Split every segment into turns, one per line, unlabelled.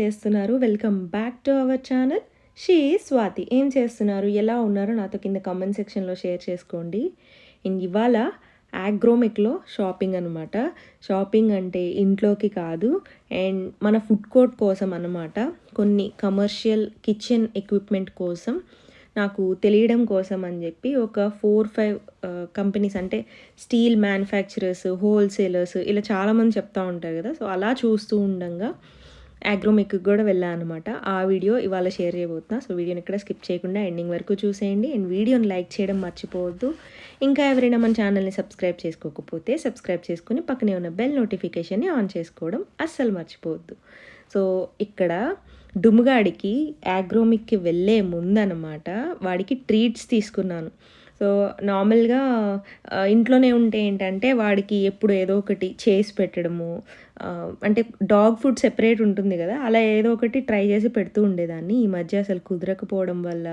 చేస్తున్నారు? Welcome back to our channel she Swathi ఏం చేస్తున్నారు? ఎలా ఉన్నారు? నాతో కింద కామెంట్ సెక్షన్లో షేర్ చేసుకోండి. ఇంక ఇవాళ యాగ్రోమిక్లో షాపింగ్ అనమాట షాపింగ్ అంటే ఇంట్లోకి కాదు అండ్ మన ఫుడ్ కోర్ట్ కోసం అనమాట కొన్ని కమర్షియల్ కిచెన్ ఎక్విప్మెంట్ కోసం నాకు తెలియడం కోసం అని చెప్పి ఒక ఫోర్ ఫైవ్ కంపెనీస్ అంటే స్టీల్ మ్యానుఫ్యాక్చరర్స్ హోల్సేలర్స్ ఇలా చాలామంది చెప్తూ ఉంటారు కదా. సో అలా చూస్తూ ఉండగా అగ్రోమిక్ కూడా వెళ్ళాను అనమాట ఆ వీడియో ఇవాళ షేర్ చేయబోతున్నా. సో వీడియోని ఇక్కడ స్కిప్ చేయకుండా ఎండింగ్ వరకు చూసేయండి. అండ్ వీడియోని లైక్ చేయడం మర్చిపోవద్దు. ఇంకా ఎవరైనా మన ఛానల్ని సబ్స్క్రైబ్ చేసుకోకపోతే సబ్స్క్రైబ్ చేసుకుని పక్కనే ఉన్న బెల్ నోటిఫికేషన్ని ఆన్ చేసుకోవడం అస్సలు మర్చిపోవద్దు. సో ఇక్కడ డుమ్గాడికి యాగ్రోమిక్కి వెళ్ళే ముందనమాట వాడికి ట్రీట్స్ తీసుకున్నాను. సో నార్మల్గా ఇంట్లోనే ఉంటే ఏంటంటే వాడికి ఎప్పుడు ఏదో ఒకటి చేసి పెట్టడము అంటే డాగ్ ఫుడ్ సెపరేట్ ఉంటుంది కదా అలా ఏదో ఒకటి ట్రై చేసి పెడుతూ ఉండేదాన్ని. ఈ మధ్య అసలు కుదరకపోవడం వల్ల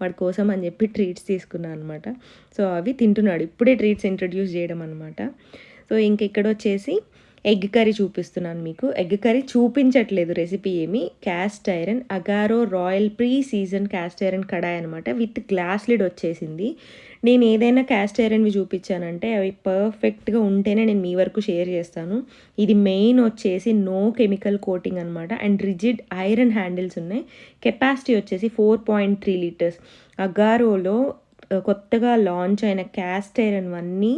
వాడి కోసం అని చెప్పి ట్రీట్స్ తీసుకున్నాను అనమాట సో అవి తింటున్నాడు. ఇప్పుడే ట్రీట్స్ ఇంట్రడ్యూస్ చేయడం అనమాట సో ఇంక ఇక్కడ వచ్చేసి ఎగ్ కర్రీ చూపిస్తున్నాను మీకు. ఎగ్ కర్రీ చూపించట్లేదు రెసిపీ ఏమి. Cast iron Agaro royal pre season cast iron kadai అనమాట విత్ గ్లాస్ లిడ్ వచ్చేసింది. నేను ఏదైనా క్యాస్ట్ ఐరన్వి చూపించానంటే అవి పర్ఫెక్ట్గా ఉంటేనే నేను మీ వరకు షేర్ చేస్తాను. ఇది మెయిన్ వచ్చేసి నో కెమికల్ కోటింగ్ అనమాట అండ్ రిజిడ్ ఐరన్ హ్యాండిల్స్ ఉన్నాయి. కెపాసిటీ వచ్చేసి ఫోర్ పాయింట్ త్రీ లీటర్స్. అగారోలో కొత్తగా లాంచ్ అయిన క్యాస్ట్ ఐరన్ అన్నీ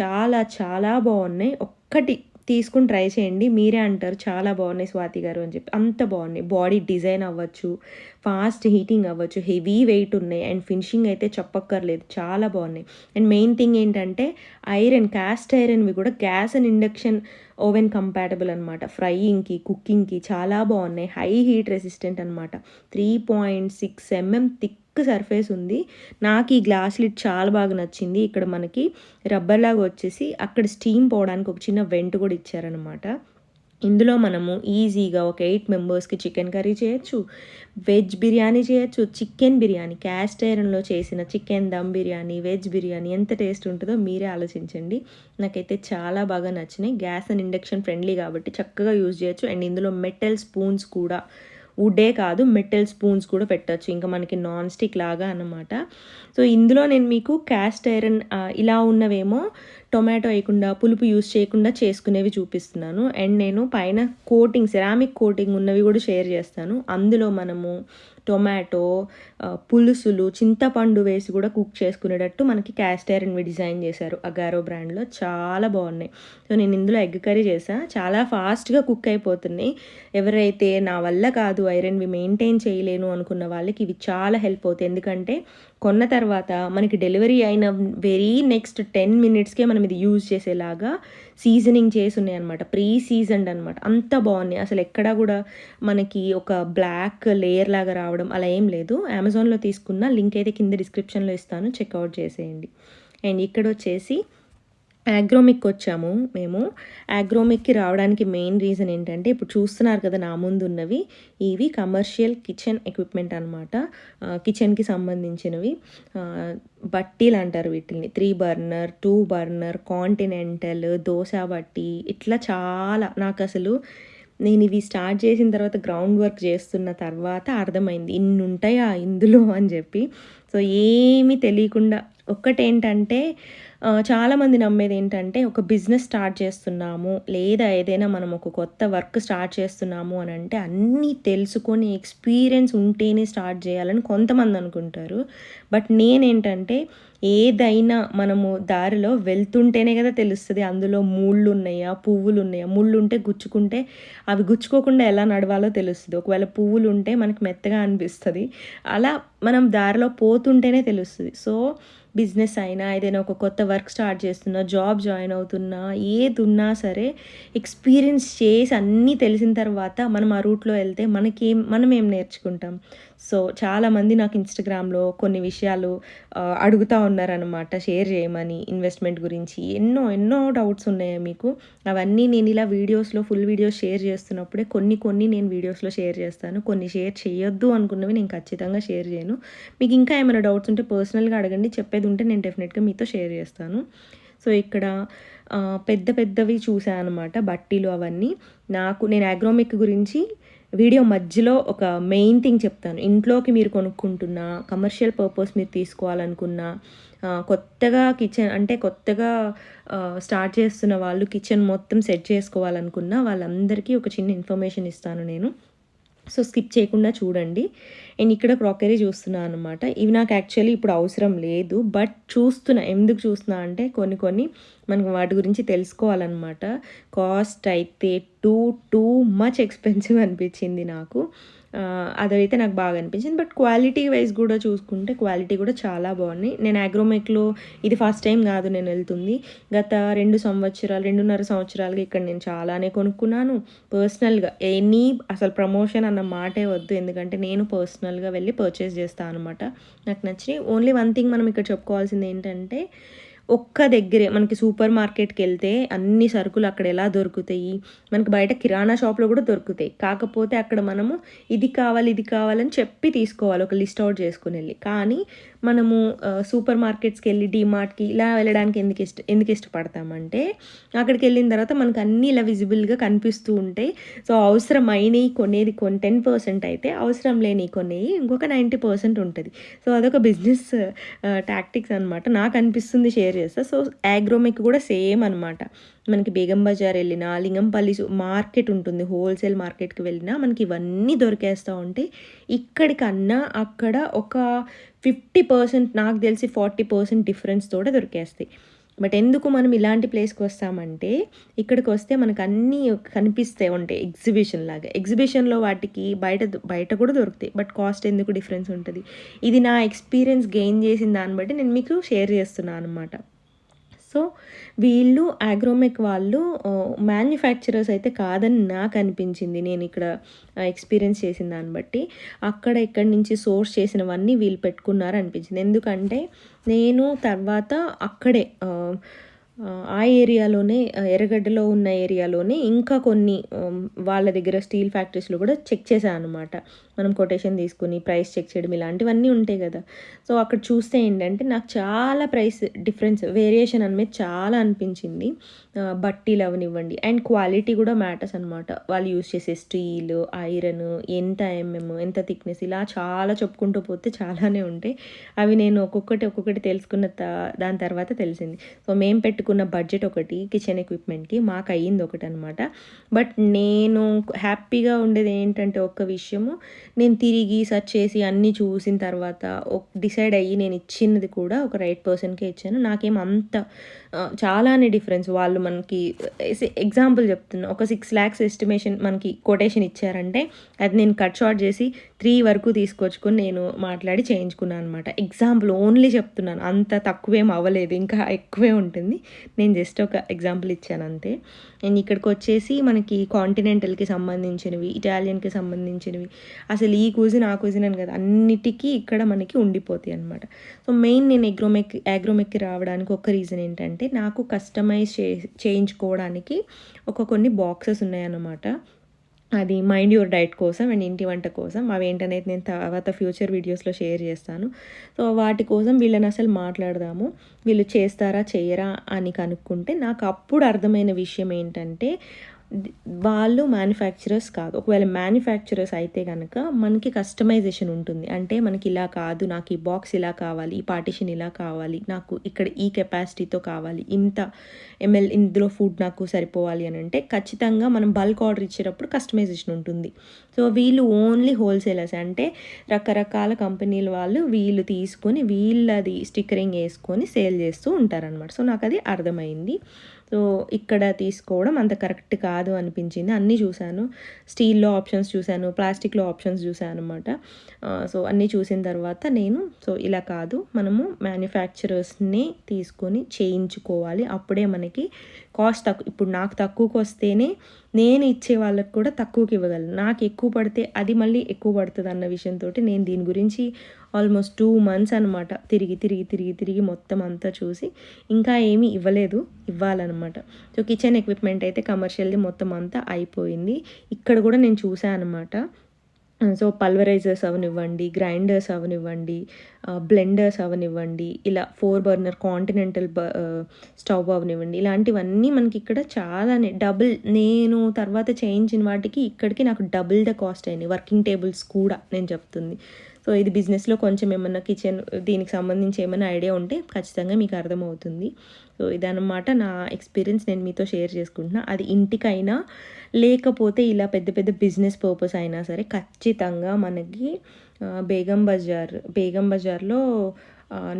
చాలా చాలా బాగున్నాయి. ఒక్కటి తీసుకుని ట్రై చేయండి. మీరే అంటారు చాలా బాగున్నాయి స్వాతి గారు అని చెప్పి. అంత బాగున్నాయి. బాడీ డిజైన్ అవ్వచ్చు ఫాస్ట్ హీటింగ్ అవ్వచ్చు హెవీ వెయిట్ ఉన్నాయి అండ్ ఫినిషింగ్ అయితే చెప్పక్కర్లేదు. చాలా బాగున్నాయి. అండ్ మెయిన్ థింగ్ ఏంటంటే ఐరన్ క్యాస్ట్ ఐరన్వి కూడా gas and induction oven compatible అనమాట ఫ్రైయింగ్కి కుకింగ్కి చాలా బాగున్నాయి. హై హీట్ రెసిస్టెంట్ అనమాట three point six mm thick surface ఉంది. నాకు ఈ గ్లాస్ లిడ్ చాలా బాగా నచ్చింది. ఇక్కడ మనకి రబ్బర్ లాగా వచ్చేసి అక్కడ స్టీమ్ పోవడానికి ఒక చిన్న వెంట్ కూడా ఇచ్చారనమాట ఇందులో మనము ఈజీగా ఒక ఎయిట్ మెంబర్స్కి చికెన్ కర్రీ చేయొచ్చు వెజ్ బిర్యానీ చేయొచ్చు చికెన్ బిర్యానీ క్యాస్ట్ ఐరన్లో చేసిన చికెన్ దమ్ బిర్యానీ వెజ్ బిర్యానీ ఎంత టేస్ట్ ఉంటుందో మీరే ఆలోచించండి. నాకైతే చాలా బాగా నచ్చినాయి. గ్యాస్ అండ్ ఇండక్షన్ ఫ్రెండ్లీ కాబట్టి చక్కగా యూజ్ చేయొచ్చు. అండ్ ఇందులో మెటల్ స్పూన్స్ కూడా వుడ్డే కాదు మెటల్ స్పూన్స్ కూడా పెట్టచ్చు. ఇంకా మనకి నాన్ స్టిక్ లాగా అన్నమాట. సో ఇందులో నేను మీకు క్యాస్ట్ ఐరన్ ఇలా ఉన్నవేమో టొమాటో వేయకుండా పులుపు యూస్ చేయకుండా చేసుకునేవి చూపిస్తున్నాను. అండ్ నేను పైన కోటింగ్ సెరామిక్ కోటింగ్ ఉన్నవి కూడా షేర్ చేస్తాను. అందులో మనము టొమాటో పులుసులు చింతపండు వేసి కూడా కుక్ చేసుకునేటట్టు మనకి క్యాస్ట్ ఐరన్వి డిజైన్ చేశారు. అగారో బ్రాండ్లో చాలా బాగున్నాయి. సో నేను ఇందులో ఎగ్ కర్రీ చేసా చాలా ఫాస్ట్గా కుక్ అయిపోతున్నాయి. ఎవరైతే నా వల్ల కాదు ఐరన్వి మెయింటైన్ చేయలేను అనుకున్న వాళ్ళకి ఇవి చాలా హెల్ప్ అవుతాయి. ఎందుకంటే కొన్న తర్వాత మనకి డెలివరీ అయిన వెరీ నెక్స్ట్ టెన్ మినిట్స్కే మనం ఇది యూజ్ చేసేలాగా సీజనింగ్ చేసి ఉన్నాయి అనమాట ప్రీ సీజన్డ్ అనమాట అంత బాగున్నాయి. అసలు ఎక్కడా కూడా మనకి ఒక బ్లాక్ లేయర్ లాగా రావడం అలా ఏం లేదు. అమెజాన్లో తీసుకున్న లింక్ అయితే కింద డిస్క్రిప్షన్లో ఇస్తాను. చెక్అవుట్ చేసేయండి. అండ్ ఇక్కడ వచ్చేసి యాగ్రోమిక్కి వచ్చాము మేము. యాగ్రోమిక్కి రావడానికి మెయిన్ రీజన్ ఏంటంటే ఇప్పుడు చూస్తున్నారు కదా నా ముందు ఉన్నవి ఇవి కమర్షియల్ కిచెన్ ఎక్విప్మెంట్ అనమాట కిచెన్కి సంబంధించినవి. బట్టీలు అంటారు వీటిని three burner two burner continental dosa బట్టి ఇట్లా చాలా నాకు అసలు నేను ఇవి స్టార్ట్ చేసిన తర్వాత గ్రౌండ్ వర్క్ చేస్తున్న తర్వాత అర్థమైంది. ఇన్ని ఉంటాయా ఇందులో అని చెప్పి. సో ఏమీ తెలియకుండా ఒక్కటేంటంటే చాలామంది నమ్మేది ఏంటంటే ఒక బిజినెస్ స్టార్ట్ చేస్తున్నాము లేదా ఏదైనా మనం ఒక కొత్త వర్క్ స్టార్ట్ చేస్తున్నాము అని అంటే అన్నీ తెలుసుకొని ఎక్స్పీరియన్స్ ఉంటేనే స్టార్ట్ చేయాలని కొంతమంది అనుకుంటారు. బట్ నేనేంటంటే ఏదైనా మనము దారిలో వెళ్తుంటేనే కదా తెలుస్తుంది అందులో ముళ్ళు ఉన్నాయా పువ్వులు ఉన్నాయా ముళ్ళు ఉంటే గుచ్చుకుంటే అవి గుచ్చుకోకుండా ఎలా నడవాలో తెలుస్తుంది. ఒకవేళ పువ్వులు ఉంటే మనకు మెత్తగా అనిపిస్తుంది. అలా మనం దారిలో పోతుంటేనే తెలుస్తుంది. సో బిజినెస్ అయినా ఏదైనా ఒక కొత్త వర్క్ స్టార్ట్ చేస్తున్నా జాబ్ జాయిన్ అవుతున్నా ఏది ఉన్నా సరే ఎక్స్పీరియన్స్ చేసి అన్నీ తెలిసిన తర్వాత మనం ఆ రూట్లో వెళ్తే మనకేం మనం ఏం నేర్చుకుంటాం? సో చాలామంది నాకు ఇన్స్టాగ్రామ్లో కొన్ని విషయాలు అడుగుతూ ఉన్నారనమాట షేర్ చేయమని ఇన్వెస్ట్మెంట్ గురించి. ఎన్నో ఎన్నో డౌట్స్ ఉన్నాయా మీకు? అవన్నీ నేను ఇలా వీడియోస్లో ఫుల్ వీడియోస్ షేర్ చేస్తున్నప్పుడే కొన్ని కొన్ని నేను వీడియోస్లో షేర్ చేస్తాను. కొన్ని షేర్ చేయొద్దు అనుకున్నవి నేను ఖచ్చితంగా షేర్ చేయను. మీకు ఇంకా ఏమైనా డౌట్స్ ఉంటే పర్సనల్గా అడగండి. చెప్పేది ఉంటే నేను డెఫినెట్గా మీతో షేర్ చేస్తాను. సో ఇక్కడ పెద్ద పెద్దవి చూసాను అనమాట బట్టీలు అవన్నీ. నాకు నేను అగ్రోమిక్ గురించి వీడియో మధ్యలో ఒక మెయిన్ థింగ్ చెప్తాను. ఇంట్లోకి మీరు కొనుక్కుంటున్న కమర్షియల్ పర్పస్ మీరు తీసుకోవాలనుకున్న కొత్తగా కిచెన్ అంటే కొత్తగా స్టార్ట్ చేస్తున్న వాళ్ళు కిచెన్ మొత్తం సెట్ చేసుకోవాలనుకున్న వాళ్ళందరికీ ఒక చిన్న ఇన్ఫర్మేషన్ ఇస్తాను నేను. సో స్కిప్ చేయకుండా చూడండి. నేను ఇక్కడ క్రాకరీ చూస్తున్నాను అనమాట ఇవి నాకు యాక్చువల్లీ ఇప్పుడు అవసరం లేదు. బట్ చూస్తున్నా ఎందుకు చూస్తున్నా అంటే కొన్ని కొన్ని మనకు వాటి గురించి తెలుసుకోవాలన్నమాట. కాస్ట్ అయితే టూ టూ మచ్ ఎక్స్పెన్సివ్ అనిపించింది నాకు. అదైతే నాకు బాగా అనిపించింది. బట్ క్వాలిటీ వైజ్ కూడా చూసుకుంటే క్వాలిటీ కూడా చాలా బాగున్నాయి. నేను అగ్రోమెక్లో ఇది ఫస్ట్ టైం కాదు నేను వెళ్తుంది. గత రెండు సంవత్సరాలు రెండున్నర సంవత్సరాలుగా ఇక్కడ నేను చాలానే కొనుక్కున్నాను. పర్సనల్గా ఎనీ అసలు ప్రమోషన్ అన్న మాటే వద్దు. ఎందుకంటే నేను పర్సనల్గా వెళ్ళి పర్చేస్ చేస్తాను అనమాట నాకు నచ్చి ఓన్లీ వన్ థింగ్ మనం ఇక్కడ చెప్పుకోవాల్సింది ఏంటంటే ఒక్క దగ్గరే మనకి సూపర్ మార్కెట్కి వెళ్తే అన్ని సరుకులు అక్కడ ఎలా దొరుకుతాయి? మనకి బయట కిరాణా షాప్లో కూడా దొరుకుతాయి. కాకపోతే అక్కడ మనము ఇది కావాలి ఇది కావాలని చెప్పి తీసుకోవాలి ఒక లిస్ట్ అవుట్ చేసుకుని వెళ్ళి. కానీ మనము సూపర్ మార్కెట్స్కి వెళ్ళి డీమార్ట్కి ఇలా వెళ్ళడానికి ఎందుకు ఇష్ట ఎందుకు ఇష్టపడతామంటే అక్కడికి వెళ్ళిన తర్వాత మనకు అన్నీ ఇలా విజిబుల్గా కనిపిస్తూ ఉంటాయి. సో అవసరం అయినవి కొనేది కొన్ని టెన్ పర్సెంట్ అయితే అవసరం లేని కొనేవి ఇంకొక నైంటీ పర్సెంట్ ఉంటుంది. సో అదొక బిజినెస్ టాక్టిక్స్ అనమాట నాకు అనిపిస్తుంది షేర్ చేస్తా. సో యాగ్రోమిక్ కూడా సేమ్ అనమాట మనకి బేగం బజార్ వెళ్ళినా లింగంపల్లి మార్కెట్ ఉంటుంది. హోల్సేల్ మార్కెట్కి వెళ్ళినా మనకి ఇవన్నీ దొరికేస్తూ ఉంటాయి. ఇక్కడికన్నా అక్కడ ఒక ఫిఫ్టీ పర్సెంట్ నాకు తెలిసి ఫార్టీ పర్సెంట్ డిఫరెన్స్ తోట దొరికేస్తాయి. బట్ ఎందుకు మనం ఇలాంటి ప్లేస్కి వస్తామంటే ఇక్కడికి వస్తే మనకు అన్నీ కనిపిస్తాయి ఉంటాయి ఎగ్జిబిషన్ లాగా. ఎగ్జిబిషన్లో వాటికి బయట బయట కూడా దొరుకుతాయి. బట్ కాస్ట్ ఎందుకు డిఫరెన్స్ ఉంటుంది? ఇది నా ఎక్స్పీరియన్స్ గెయిన్ చేసిన దాన్ని బట్టి నేను మీకు షేర్ చేస్తున్నాను అనమాట సో వీళ్ళు ఆగ్రోమెక్ వాళ్ళు మ్యానుఫ్యాక్చరర్స్ అయితే కాదని నాకు అనిపించింది నేను ఇక్కడ ఎక్స్పీరియన్స్ చేసిన దాన్ని బట్టి. అక్కడ ఇక్కడి నుంచి సోర్స్ చేసినవన్నీ వీళ్ళు పెట్టుకున్నారు అనిపించింది. ఎందుకంటే నేను తర్వాత అక్కడే ఆ ఏరియాలోనే ఎర్రగడ్డలో ఉన్న ఏరియాలోనే ఇంకా కొన్ని వాళ్ళ దగ్గర స్టీల్ ఫ్యాక్టరీస్లో కూడా చెక్ చేశాను అనమాట మనం కొటేషన్ తీసుకుని ప్రైస్ చెక్ చేయడం ఇలాంటివన్నీ ఉంటాయి కదా. సో అక్కడ చూస్తే ఏంటంటే నాకు చాలా ప్రైస్ డిఫరెన్స్ వేరియేషన్ అనేది చాలా అనిపించింది. బట్టీలు అవనివ్వండి. అండ్ క్వాలిటీ కూడా మ్యాటర్స్ అనమాట వాళ్ళు యూస్ చేసే స్టీల్ ఐరన్ ఎంత ఎంఎం ఎంత థిక్నెస్ ఇలా చాలా చెప్పుకుంటూ పోతే చాలానే ఉంటాయి. అవి నేను ఒక్కొక్కటి ఒక్కొక్కటి తెలుసుకున్న దాని తర్వాత తెలిసింది. సో మేము పెట్టుకున్న బడ్జెట్ ఒకటి కిచెన్ ఎక్విప్మెంట్కి మాకు అయ్యింది ఒకటి అనమాట బట్ నేను హ్యాపీగా ఉండేది ఏంటంటే ఒక్క విషయము నేను తిరిగి సర్చ్ చేసి అన్నీ చూసిన తర్వాత డిసైడ్ అయ్యి నేను ఇచ్చినది కూడా ఒక రైట్ పర్సన్కే ఇచ్చాను. నాకేం అంత చాలానే డిఫరెన్స్. వాళ్ళు మనకి ఎగ్జాంపుల్ చెప్తున్నా. ఒక సిక్స్ ల్యాక్స్ ఎస్టిమేషన్ మనకి కొటేషన్ ఇచ్చారంటే అది నేను కట్ షార్ట్ చేసి త్రీ వరకు తీసుకొచ్చుకొని నేను మాట్లాడి చేయించుకున్నాను అనమాట ఎగ్జాంపుల్ ఓన్లీ చెప్తున్నాను. అంత తక్కువేం అవ్వలేదు. ఇంకా ఎక్కువే ఉంటుంది. నేను జస్ట్ ఒక ఎగ్జాంపుల్ ఇచ్చాను అంతే. నేను ఇక్కడికి వచ్చేసి మనకి కాంటినెంటల్కి సంబంధించినవి ఇటాలియన్కి సంబంధించినవి. అసలు ఈ కూజిన్ ఆ కూజిన్ అని కదా. అన్నిటికీ ఇక్కడ మనకి ఉండిపోతాయి అనమాట సో మెయిన్ నేను ఎగ్రోమెక్ యాగ్రోమెక్కి రావడానికి ఒక రీజన్ ఏంటంటే నాకు కస్టమైజ్ చే చేయించుకోవడానికి ఒక కొన్ని బాక్సెస్ ఉన్నాయన్నమాట. అది మైండ్ యువర్ డైట్ కోసం అండ్ ఇంటి వంట కోసం. అవి ఏంటనేది నేను తర్వాత ఫ్యూచర్ వీడియోస్లో షేర్ చేస్తాను. సో వాటి కోసం వీళ్ళని అసలు మాట్లాడదాము. వీళ్ళు చేస్తారా చేయరా అని కనుక్కుంటే నాకు అప్పుడు అర్థమైన విషయం ఏంటంటే వాళ్ళు మ్యానుఫ్యాక్చరర్స్ కాదు. ఒకవేళ మ్యానుఫ్యాక్చరర్స్ అయితే కనుక మనకి కస్టమైజేషన్ ఉంటుంది. అంటే మనకి ఇలా కాదు నాకు ఈ బాక్స్ ఇలా కావాలి ఈ పార్టిషన్ ఇలా కావాలి నాకు ఇక్కడ ఈ కెపాసిటీతో కావాలి ఇంత ఎంఎల్ ఇందులో ఫుడ్ నాకు సరిపోవాలి అని అంటే ఖచ్చితంగా మనం బల్క్ ఆర్డర్ ఇచ్చేటప్పుడు కస్టమైజేషన్ ఉంటుంది. సో వీళ్ళు ఓన్లీ హోల్సేలర్స్ అంటే రకరకాల కంపెనీల వాళ్ళు వీళ్ళు తీసుకొని వీళ్ళది స్టిక్కరింగ్ వేసుకొని సేల్ చేస్తూ ఉంటారనమాట సో నాకు అది అర్థమైంది. సో ఇక్కడ తీసుకోవడం అంత కరెక్ట్ కాదు అనిపించింది. అన్నీ చూశాను. స్టీల్లో ఆప్షన్స్ చూశాను. ప్లాస్టిక్లో ఆప్షన్స్ చూశాను అనమాట సో అన్నీ చూసిన తర్వాత నేను సో ఇలా కాదు. మనము మ్యానుఫ్యాక్చరర్స్ని తీసుకొని చేయించుకోవాలి. అప్పుడే మనకి కాస్ట్ తక్కువ ఇప్పుడు నాకు తక్కువకి వస్తేనే నేను ఇచ్చే వాళ్ళకి కూడా తక్కువకి ఇవ్వగలను. నాకు ఎక్కువ పడితే అది మళ్ళీ ఎక్కువ పడుతుంది అన్న విషయంతో నేను దీని గురించి ఆల్మోస్ట్ టూ మంత్స్ అనమాట తిరిగి తిరిగి తిరిగి తిరిగి మొత్తం అంతా చూసి ఇంకా ఏమీ ఇవ్వలేదు ఇవ్వాలన్నమాట. సో కిచెన్ ఎక్విప్మెంట్ అయితే కమర్షియల్ది మొత్తం అంతా అయిపోయింది. ఇక్కడ కూడా నేను చూసాను అనమాట Mm, సో పల్వరైజర్స్ అవనివ్వండి గ్రైండర్స్ అవనివ్వండి uh, బ్లెండర్స్ అవనివ్వండి ఇలా ఫోర్ బర్నర్ కాంటినెంటల్ బ స్టవ్ అవనివ్వండి. ఇలాంటివన్నీ మనకి ఇక్కడ చాలానే డబుల్ నేను తర్వాత చేయించిన వాటికి ఇక్కడికి నాకు డబుల్ ద కాస్ట్ అయింది వర్కింగ్ టేబుల్స్ కూడా నేను చెప్తుంది. సో ఇది బిజినెస్లో కొంచెం ఏమన్నా కిచెన్ దీనికి సంబంధించి ఏమైనా ఐడియా ఉంటే ఖచ్చితంగా మీకు అర్థమవుతుంది. సో ఇదన్నమాట నా ఎక్స్పీరియన్స్ నేను మీతో షేర్ చేసుకుంటున్నా. అది ఇంటికైనా లేకపోతే ఇలా పెద్ద పెద్ద బిజినెస్ పర్పస్ అయినా సరే ఖచ్చితంగా మనకి బేగం బజార్ బేగం బజార్లో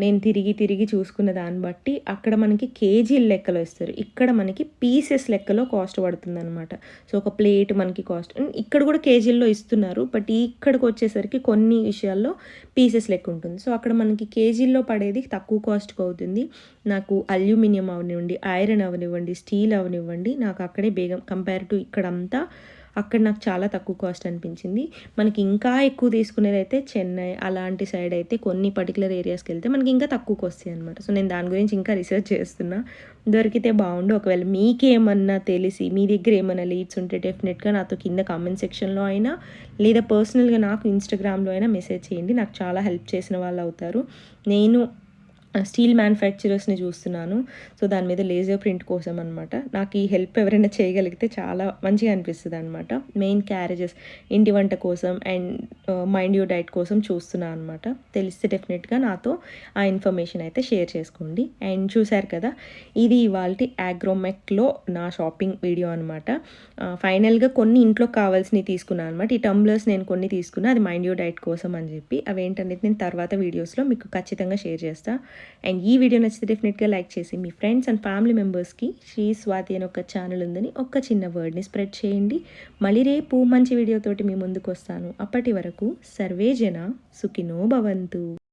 నేను తిరిగి తిరిగి చూసుకున్న దాన్ని బట్టి అక్కడ మనకి కేజీల లెక్కలో ఇస్తారు. ఇక్కడ మనకి పీసెస్ లెక్కలో కాస్ట్ పడుతుంది అనమాట సో ఒక ప్లేట్ మనకి కాస్ట్ ఇక్కడ కూడా కేజీల్లో ఇస్తున్నారు. బట్ ఇక్కడికి వచ్చేసరికి కొన్ని విషయాల్లో పీసెస్ లెక్క ఉంటుంది. సో అక్కడ మనకి కేజీల్లో పడేది తక్కువ కాస్ట్కి అవుతుంది. నాకు అల్యూమినియం అవనివ్వండి ఐరన్ అవనివ్వండి స్టీల్ అవనివ్వండి నాకు అక్కడే బేగం కంపేర్ టు ఇక్కడంతా అక్కడ నాకు చాలా తక్కువ కాస్ట్ అనిపించింది. మనకి ఇంకా ఎక్కువ తీసుకునేది అయితే చెన్నై అలాంటి సైడ్ అయితే కొన్ని పర్టికులర్ ఏరియాస్కి వెళ్తే మనకి ఇంకా తక్కువకి వస్తాయి అనమాట సో నేను దాని గురించి ఇంకా రీసెర్చ్ చేస్తున్నా. దొరికితే బాగుండు. ఒకవేళ మీకేమన్నా తెలిసి మీ దగ్గర ఏమైనా లీడ్స్ ఉంటే డెఫినెట్గా నాతో కింద కామెంట్ సెక్షన్లో అయినా లేదా పర్సనల్గా నాకు ఇన్స్టాగ్రామ్లో అయినా మెసేజ్ చేయండి. నాకు చాలా హెల్ప్ చేసిన వాళ్ళు అవుతారు. నేను స్టీల్ మ్యానుఫ్యాక్చరర్స్ని చూస్తున్నాను. సో దాని మీద లేజర్ ప్రింట్ కోసం అనమాట నాకు ఈ హెల్ప్ ఎవరైనా చేయగలిగితే చాలా మంచిగా అనిపిస్తుంది అనమాట మెయిన్ క్యారేజెస్ ఇంటి వంట కోసం అండ్ మైండ్ యూ డైట్ కోసం చూస్తున్నాను అనమాట తెలిస్తే డెఫినెట్గా నాతో ఆ ఇన్ఫర్మేషన్ అయితే షేర్ చేసుకోండి. అండ్ చూశారు కదా ఇది ఇవాళ యాగ్రోమెక్లో నా షాపింగ్ వీడియో అనమాట ఫైనల్గా కొన్ని ఇంట్లో కావాల్సినవి తీసుకున్నాను అనమాట ఈ టంబ్లర్స్ నేను కొన్ని తీసుకున్నా అది మైండ్ యూ డైట్ కోసం అని చెప్పి. అవేంటనేది నేను తర్వాత వీడియోస్లో మీకు ఖచ్చితంగా షేర్ చేస్తాను అండ్ ఈ వీడియో నచ్చితే డెఫినెట్గా లైక్ చేసి మీ ఫ్రెండ్స్ అండ్ ఫ్యామిలీ మెంబర్స్కి శ్రీ స్వాతి అని ఒక ఛానల్ ఉందని ఒక చిన్న వర్డ్ని స్ప్రెడ్ చేయండి. మళ్ళీ రేపు మంచి వీడియోతోటి మీ ముందుకు వస్తాను. అప్పటి వరకు సర్వే జన సుఖినో భవంతు.